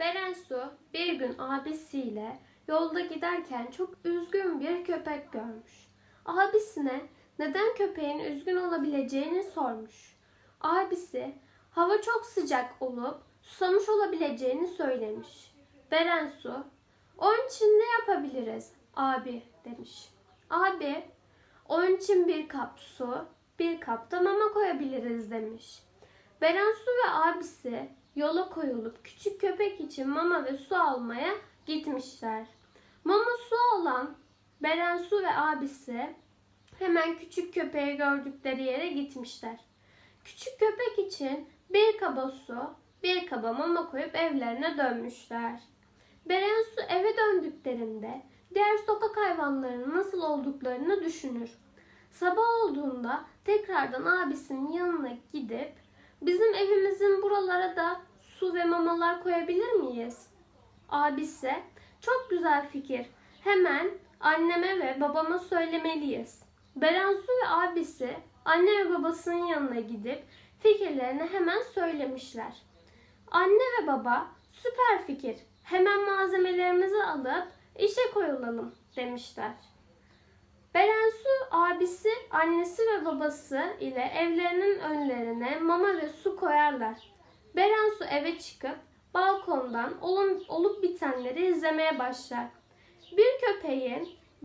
Berensu bir gün abisiyle yolda giderken çok üzgün bir köpek görmüş. Abisine neden köpeğin üzgün olabileceğini sormuş. Abisi hava çok sıcak olup susamış olabileceğini söylemiş. Berensu onun için ne yapabiliriz abi demiş. Abi onun için bir kap su, bir kap da mama koyabiliriz demiş. Berensu ve abisi yola koyulup küçük köpek için mama ve su almaya gitmişler. Mama su alan Berensu ve abisi hemen küçük köpeği gördükleri yere gitmişler. Küçük köpek için bir kaba su, bir kaba mama koyup evlerine dönmüşler. Berensu eve döndüklerinde diğer sokak hayvanlarının nasıl olduklarını düşünür. Sabah olduğunda tekrardan abisinin yanına gidip bizim evimizin buralara da su ve mamalar koyabilir miyiz? Abisi çok güzel fikir. Hemen anneme ve babama söylemeliyiz. Berensu ve abisi anne ve babasının yanına gidip fikirlerini hemen söylemişler. Anne ve baba süper fikir. Hemen malzemelerimizi alıp işe koyulalım demişler. Berensu abisi, annesi ve babası ile evlerinin önlerine mama ve su koyarlar. Berensu eve çıkıp balkondan olup, bitenleri izlemeye başlar. Bir köpeğin